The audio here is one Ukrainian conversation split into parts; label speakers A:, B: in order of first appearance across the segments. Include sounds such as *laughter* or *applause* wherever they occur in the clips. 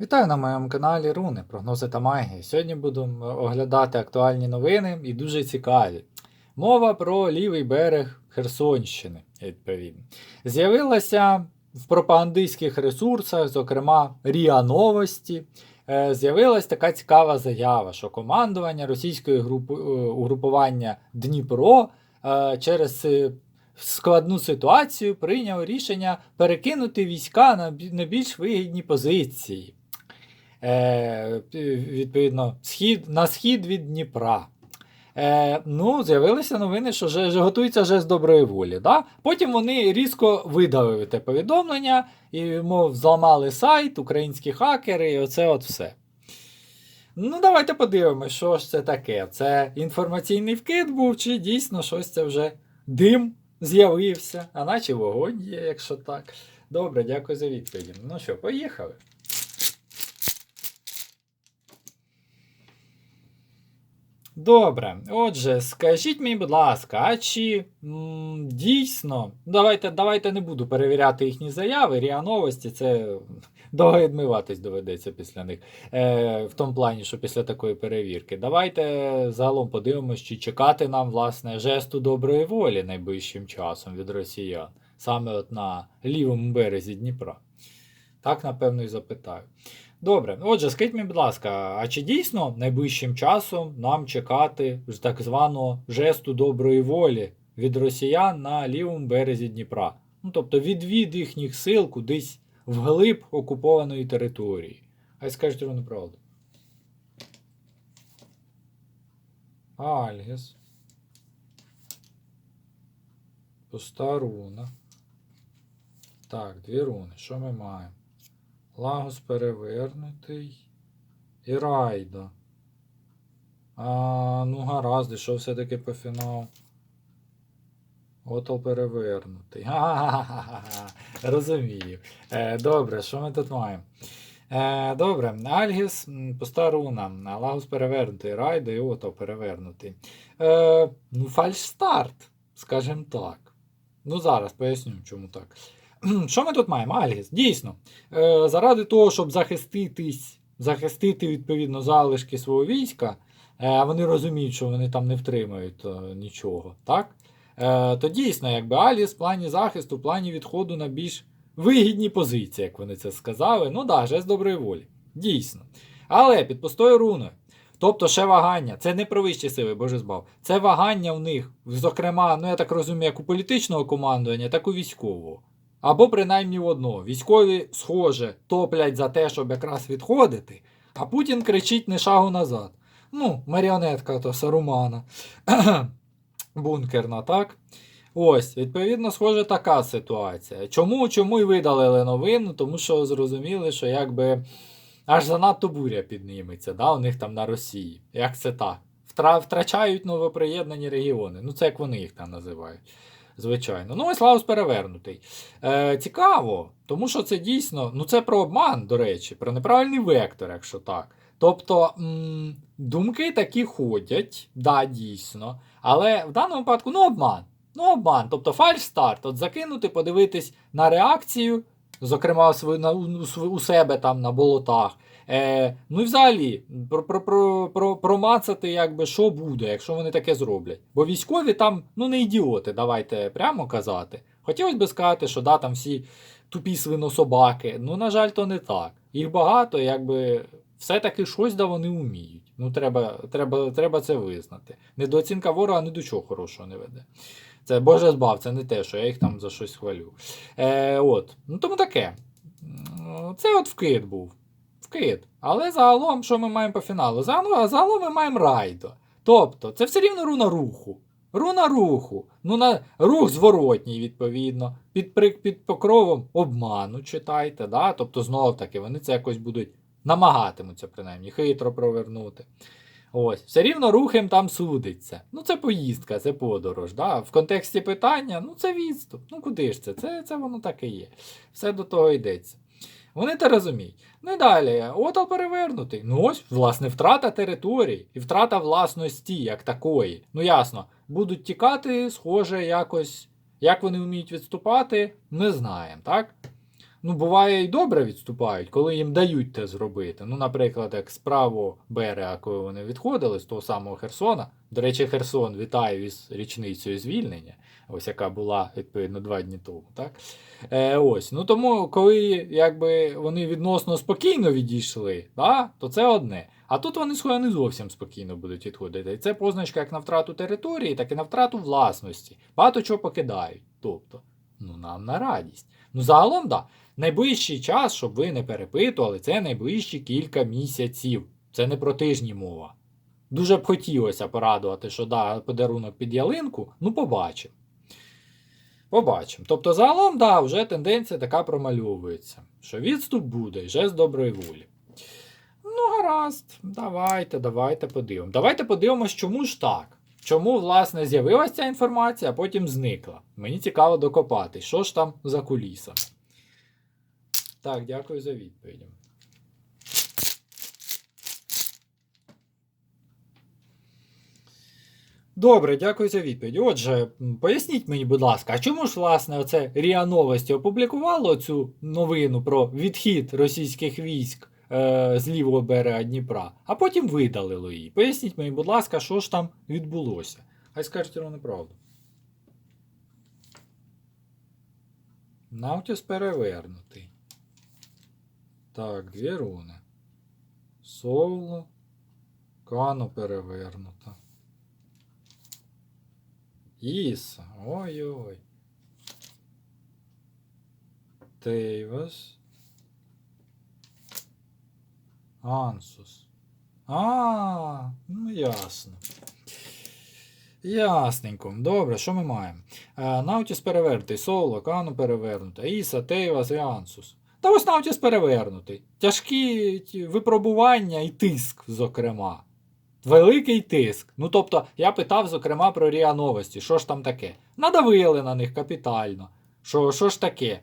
A: Вітаю на моєму каналі Руни, прогнози та магії. Сьогодні будемо оглядати актуальні новини і дуже цікаві. Мова про лівий берег Херсонщини, відповідно. З'явилася в пропагандистських ресурсах, зокрема Ріа Новості. е, З'явилась така цікава заява, що командування російської групи, е, угрупування Дніпро е, через складну ситуацію прийняв рішення перекинути війська на більш вигідні позиції е, відповідно, схід, на схід від Дніпра. Е, ну, з'явилися новини, що же, же готується жест доброї волі. Да? Потім вони різко видалили те повідомлення і, мов, зламали сайт, українські хакери, і оце от все. Ну, давайте подивимося, що ж це таке. Це інформаційний вкид був, чи дійсно щось це вже дим з'явився, а наче вогонь є, якщо так. Добре, дякую за відповідь. Ну що, поїхали. Добре, отже, скажіть мені, будь ласка, а чи м, дійсно, давайте, давайте не буду перевіряти їхні заяви, ріа новості, це довго відмиватись доведеться після них. Е, в тому плані, що після такої перевірки. Давайте загалом подивимось, чи чекати нам, власне, жесту доброї волі найближчим часом від росіян, саме от на лівому березі Дніпра. Так, напевно, і запитаю. Добре, отже, скажіть мені, будь ласка, а чи дійсно найближчим часом нам чекати так званого жесту доброї волі від росіян на лівому березі Дніпра? Ну, тобто відвід їхніх сил кудись вглиб окупованої території. А й скажіть ровно правду. Альгес. Пуста руна. Так, дві руни. Що ми маємо? Лагос перевернутий. І Райда. А, ну гаразд, що все-таки по фіналу? Отол перевернутий. Ха-ха-ха-ха. Розумію. Е, добре, що ми тут маємо? Е, добре, Альгіс, пуста руна, Лагус перевернутий, Райда і Отол перевернутий. Е, ну, фальш-старт, скажімо так. Ну, зараз поясню, чому так. *clears throat* Що ми тут маємо? Альгіс, дійсно. Е, заради того, щоб захиститись, захистити відповідно залишки свого війська, е, вони розуміють, що вони там не втримають е, нічого, так? То дійсно, якби Аліс в плані захисту, в плані відходу на більш вигідні позиції, як вони це сказали. Ну да, жест доброї волі. Дійсно. Але під пустою руною. Тобто ще вагання, це не про вищі сили, боже збав. Це вагання в них, зокрема, ну я так розумію, як у політичного командування, так і у військового. Або принаймні в одного. Військові, схоже, топлять за те, щоб якраз відходити, а Путін кричить не шагу назад. Ну, маріонетка то Сарумана. *clears throat* Бункерна, так? Ось, відповідно, схоже, така ситуація. Чому чому і видалили новину? Тому що зрозуміли, що якби аж занадто буря підніметься, да, у них там на Росії. Як це так? Втра- Втрачають новоприєднані регіони. Ну, це як вони їх там називають. Звичайно. Ну, ось Лаус перевернутий. Е, цікаво, тому що це дійсно, ну це про обман, до речі, про неправильний вектор, якщо так. Тобто м, думки такі ходять, да, дійсно. Але в даному випадку, ну, обман. Ну, обман. Тобто фальш-старт. От закинути, подивитись на реакцію, зокрема у себе там на болотах. Е, ну і взагалі, про, про, про, про, промацати, якби, що буде, якщо вони таке зроблять. Бо військові там, ну не ідіоти, давайте прямо казати. Хотілося б сказати, що да, там всі тупі свинособаки. Ну, на жаль, то не так. Їх багато, якби все-таки щось да вони вміють. Ну, треба, треба, треба це визнати. Недооцінка ворога ні до чого хорошого не веде. Це Боже збав, це не те, що я їх там за щось хвалю. Е, от. Ну, тому таке. Це от вкид був. Вкид. Але загалом, що ми маємо по фіналу? Загалом, загалом ми маємо райдо. Тобто, це все рівно руна руху. Руна руху. Ну, на рух зворотній, відповідно. Під, під покровом обману читайте. Да? Тобто, знов таки, вони це якось будуть намагатимуться, принаймні, хитро провернути. Ось, все рівно рухом там судиться. Ну, це поїздка, це подорож. Да? В контексті питання, ну це відступ. Ну куди ж це? Це, це воно так і є. Все до того йдеться. Вони це розуміють. Ну і далі, отал перевернутий. Ну ось, власне, втрата територій і втрата власності як такої. Ну ясно, будуть тікати, схоже, якось. Як вони вміють відступати, не знаємо, так? Ну, буває і добре відступають, коли їм дають те зробити. Ну, наприклад, як з правого берега, коли вони відходили з того самого Херсона. До речі, Херсон вітаю із річницею звільнення, ось яка була відповідно два дні тому. Так? Е, ось. Ну тому, коли якби, вони відносно спокійно відійшли, да, то це одне. А тут вони схоже не зовсім спокійно будуть відходити. І це позначка як на втрату території, так і на втрату власності. Багато чого покидають. Тобто, ну нам на радість. Ну, загалом, да. Найближчий час, щоб ви не перепитували, це найближчі кілька місяців. Це не про тижні мова. Дуже б хотілося порадувати, що да, подарунок під ялинку, ну побачимо. Побачимо. Тобто, загалом, да, вже тенденція така промальовується, що відступ буде вже з доброї волі. Ну, гаразд, давайте, давайте подивимось. Давайте подивимось, чому ж так. Чому, власне, з'явилася ця інформація, а потім зникла. Мені цікаво докопати, що ж там за кулісами. Так, дякую за відповідь. Добре, дякую за відповідь. Отже, поясніть мені, будь ласка, а чому ж, власне, оце РІА Новості опублікувало цю новину про відхід російських військ е, з лівого берега Дніпра, а потім видалило її? Поясніть мені, будь ласка, що ж там відбулося? Хай скажуть ровно правду. Наутіс перевернутий. Так, дві руни. Соло. Кано перевернута. Іса. Ой-ой. Тейвас. Ансус. А, ну ясно. Ясненько. Добре, що ми маємо? Е, Наутіс перевернутий, Соло, Кану перевернута, Іса, Тейвас і Ансус. Та ось Наутіс перевернутий. Тяжкі випробування і тиск, зокрема. Великий тиск. Ну тобто, я питав, зокрема, про Ріа Новості, що ж там таке? Надавили на них капітально. Що, що ж таке?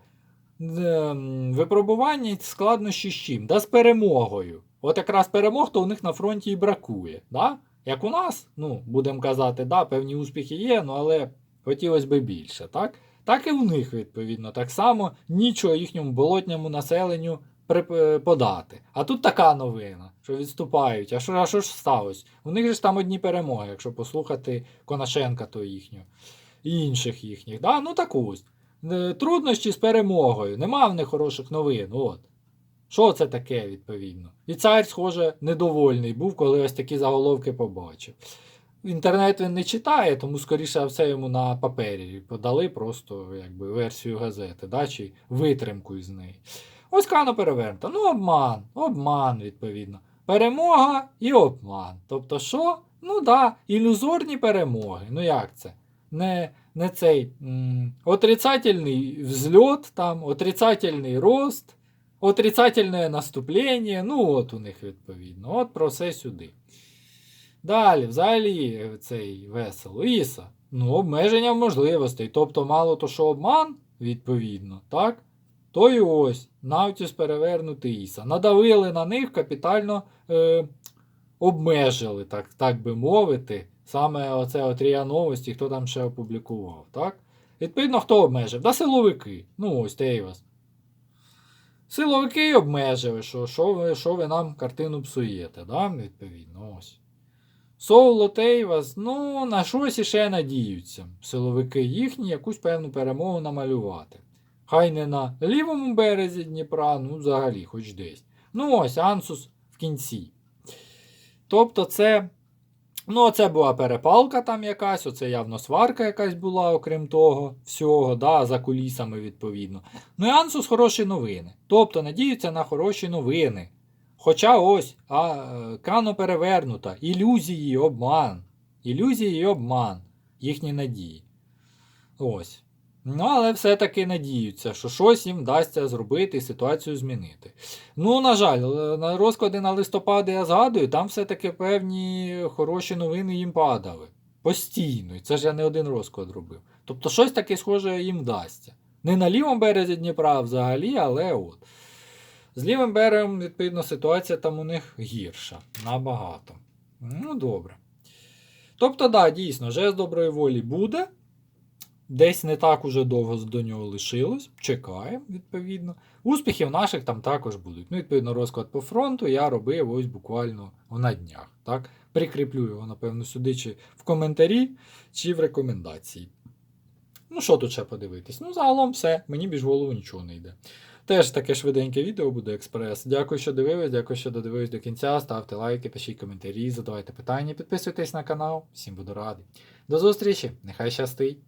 A: Ем, Випробування складнощі з чим? Да з перемогою. От якраз перемог, то у них на фронті і бракує. Да? Як у нас, ну, будемо казати, да, певні успіхи є, ну, але хотілося б більше, так? Так і у них, відповідно, так само нічого їхньому болотньому населенню е, подати. А тут така новина, що відступають. А що, а що ж сталося? У них же ж там одні перемоги, якщо послухати Конашенка то їхню, і інших їхніх. Да? Ну так ось. Е, Труднощі з перемогою. Нема в них хороших новин. От. Що це таке, відповідно? І цар, схоже, недовольний був, коли ось такі заголовки побачив. Інтернет він не читає, тому скоріше все йому на папері подали просто якби, версію газети, да, чи витримку із неї. Ось Кано перевернута. Ну, обман, обман, відповідно. Перемога і обман. Тобто, що? Ну да, ілюзорні перемоги. Ну як це? Не, не цей м, отрицательний взльот, там, отрицательний рост, отрицательне наступлення. Ну, от у них відповідно. От про все сюди. Далі, взагалі, цей весело. Іса. Ну, обмеження можливостей. Тобто, мало то, що обман, відповідно, так? То і ось, Навтіс перевернутий Іса. Надавили на них, капітально е, обмежили, так, так би мовити, саме оце от РІА новості, хто там ще опублікував, так? Відповідно, хто обмежив? Да силовики. Ну, ось Тейвас. Силовики обмежили, що, що, ви, що ви нам картину псуєте, да? відповідно, ось. Соло Тейвас, ну, на щось іще надіються. Силовики їхні якусь певну перемогу намалювати. Хай не на лівому березі Дніпра, ну взагалі, хоч десь. Ну ось Ансус в кінці. Тобто, це. Ну, це була перепалка там якась, оце явно сварка якась була, окрім того, всього, да, за кулісами, відповідно. Ну і Ансус хороші новини. Тобто надіються на хороші новини. Хоча ось а, е, Кано перевернута, ілюзії, обман. Ілюзії і обман, їхні надії. Ось. Ну, але все-таки надіються, що щось їм вдасться зробити і ситуацію змінити. Ну, на жаль, розклади на листопад я згадую, там все-таки певні хороші новини їм падали. Постійно. І це ж я не один розклад робив. Тобто щось таке схоже їм вдасться. Не на лівому березі Дніпра взагалі, але от. З лівим берегом, відповідно, ситуація там у них гірша. Набагато. Ну, добре. Тобто, да, дійсно, жест доброї волі буде. Десь не так уже довго до нього лишилось. Чекаємо, відповідно. Успіхів наших там також будуть. Ну, відповідно, розклад по фронту я робив ось буквально на днях. Так? Прикріплю його, напевно, сюди, чи в коментарі, чи в рекомендації. Ну, що тут ще подивитись? Ну, загалом все, мені більш голову нічого не йде. Теж таке швиденьке відео буде експрес. Дякую, що дивились, дякую, що додивились до кінця. Ставте лайки, пишіть коментарі, задавайте питання, підписуйтесь на канал. Всім буду радий. До зустрічі, нехай щастить!